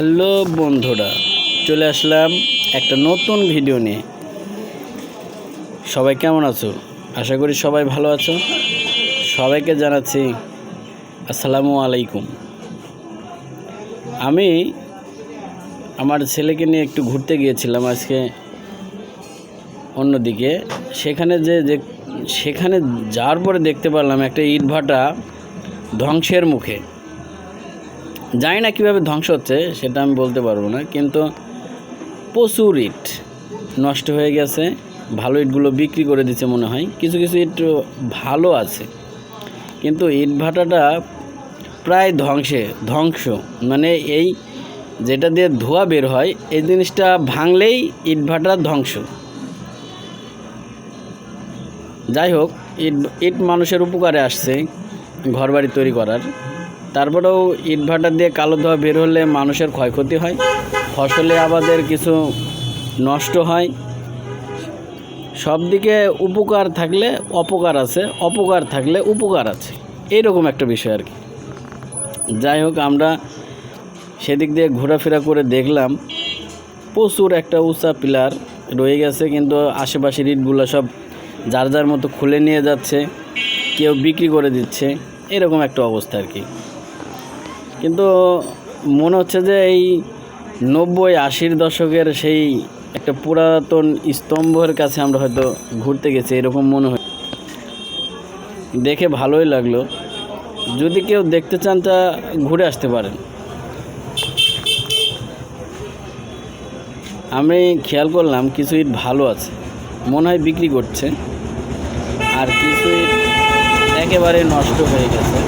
Hello বন্ধুরা, চলে আসলাম একটা নতুন ভিডিও নিয়ে। সবাই কেমন আছো? আশা করি সবাই ভালো আছো। সবাইকে জানাচ্ছি আসসালামু আলাইকুম। আমি আমার ছেলেকে নিয়ে একটু ঘুরতে গিয়েছিলাম আজকে অন্যদিকে। সেখানে যে, সেখানে যাওয়ার পরে দেখতে পারলাম একটা ইটভাটা ধ্বংসের মুখে। জানি না কীভাবে ধ্বংস হচ্ছে, সেটা আমি বলতে পারব না, কিন্তু প্রচুর ইট নষ্ট হয়ে গেছে, ভালো ইটগুলো বিক্রি করে দিচ্ছে মনে হয়, কিছু কিছু ইট ভালো আছে, কিন্তু ইট ভাটাটা প্রায় ধ্বংসে, ধ্বংস মানে এই যেটা দিয়ে ধোঁয়া বের হয়, এই জিনিসটা ভাঙলেই ইট ভাটা ধ্বংস। যাই হোক, ইট ইট মানুষের উপকারে আসছে, ঘরবাড়ি তৈরি করার। তারপরেও ইট ভাটা দিয়ে কালো ধোয়া বের হলে মানুষের ক্ষয়ক্ষতি হয়। ফসলে আবাদের কিছু নষ্ট হয়। সব দিকে উপকার থাকলে অপকার আছে, অপকার থাকলে উপকার আছে। এইরকম একটা বিষয় আর কি। যাই হোক, আমরা সেদিক দিয়ে ঘোরাফেরা করে দেখলাম, প্রচুর একটা উঁচা পিলার রয়ে গেছে, কিন্তু আশেপাশের ইটগুলো সব যার যার মতো খুলে নিয়ে যাচ্ছে, কেউ বিক্রি করে দিচ্ছে, এরকম একটা অবস্থা আর কি। কিন্তু মনে হচ্ছে যে এই নব্বই আশির দশকের সেই একটা পুরাতন স্তম্ভের কাছে আমরা হয়তো ঘুরতে গেছি, এরকম মনে হয়। দেখে ভালোই লাগল। যদি কেউ দেখতে চান তা ঘুরে আসতে পারেন। আমি খেয়াল করলাম কিছু ইট ভালো আছে, মনে হয় বিক্রি করছে। আর কিছু ইট একেবারে নষ্ট হয়ে গেছে।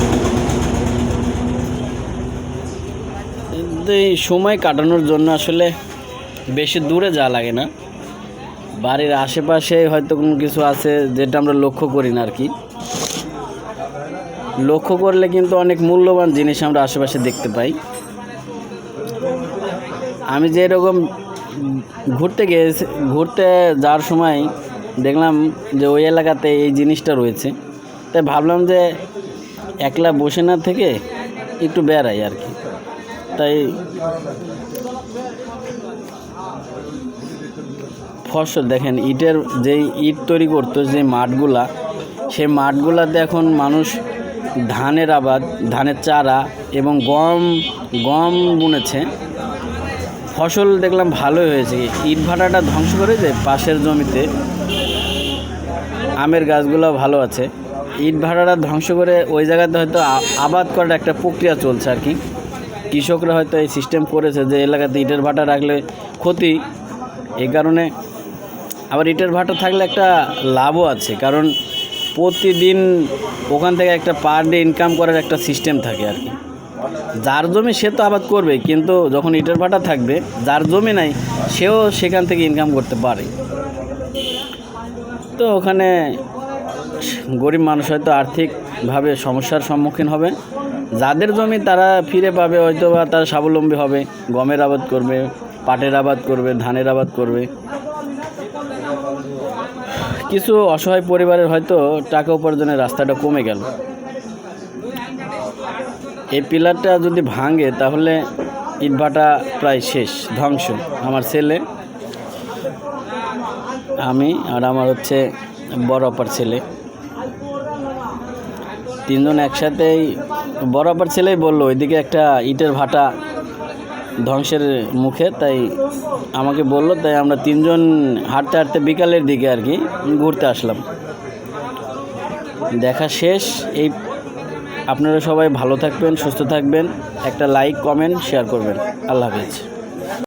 কিন্তু এই সময় কাটানোর জন্য আসলে বেশি দূরে যাওয়া লাগে না। বাড়ির আশেপাশে হয়তো কোনো কিছু আছে যেটা আমরা লক্ষ্য করি না আর কি লক্ষ্য করলে কিন্তু অনেক মূল্যবান জিনিস আমরা আশেপাশে দেখতে পাই। আমি যে এরকম ঘুরতে গিয়েছি, ঘুরতে যাওয়ার সময় দেখলাম যে ওই এলাকাতে এই জিনিসটা রয়েছে। তাই ভাবলাম যে একলা বসে না থেকে একটু বেড়াই আর কি তাই ফসল, দেখেন ইটের যেই ইট তৈরি করতো, যে মাঠগুলা, সেই মাঠগুলাতে এখন মানুষ ধানের আবাদ, ধানের চারা এবং গম গম বুনেছে। ফসল দেখলাম ভালোই হয়েছে। ইট ভাটাটা ধ্বংস করে যে পাশের জমিতে আমের গাছগুলো ভালো আছে। ইট ভাটাটা ধ্বংস করে ওই জায়গাতে হয়তো আবাদ করার একটা প্রক্রিয়া চলছে আর কি। কৃষকরা হয়তো এই সিস্টেম করেছে যে এলাকাতে ইটের ভাটা রাখলে ক্ষতি। এই কারণে আবার ইটের ভাটা থাকলে একটা লাভও আছে, কারণ প্রতিদিন ওখান থেকে একটা পার ডে ইনকাম করার একটা সিস্টেম থাকে আর কি। যার জমি সে তো আবাদ করবে, কিন্তু যখন ইটের ভাটা থাকবে, যার জমি নাই, সেও সেখান থেকে ইনকাম করতে পারে। তো ওখানে গরিব মানুষ হয়তো আর্থিকভাবে সমস্যার সম্মুখীন হবে। যাদের জমি তারা ফিরে পাবে হয়তো বা তারা স্বাবলম্বী হবে। গমের আবাদ করবে, পাটের আবাদ করবে, ধানের আবাদ করবে। কিছু অসহায় পরিবারের হয়তো টাকা উপার্জনের রাস্তাটা কমে গেল। এই পিলারটা যদি ভাঙে, তাহলে ইটভাটা প্রায় শেষ, ধ্বংস। আমার ছেলে, আমি আর আমার হচ্ছে বড় অপার ছেলে। তিনজন একসাথেই অপার ছেলেই বলল, ওইদিকে একটা ইটের ভাটা ধ্বংসের মুখে। তাই আমাকে বলল, তাই আমরা তিনজন হাঁটতে হাঁটতে বিকালের দিকে আর কি ঘুরতে আসলাম। দেখা শেষ। এই আপনারা সবাই ভালো থাকবেন, সুস্থ থাকবেন। একটা লাইক কমেন্ট শেয়ার করবেন। আল্লাহ হাফিজ।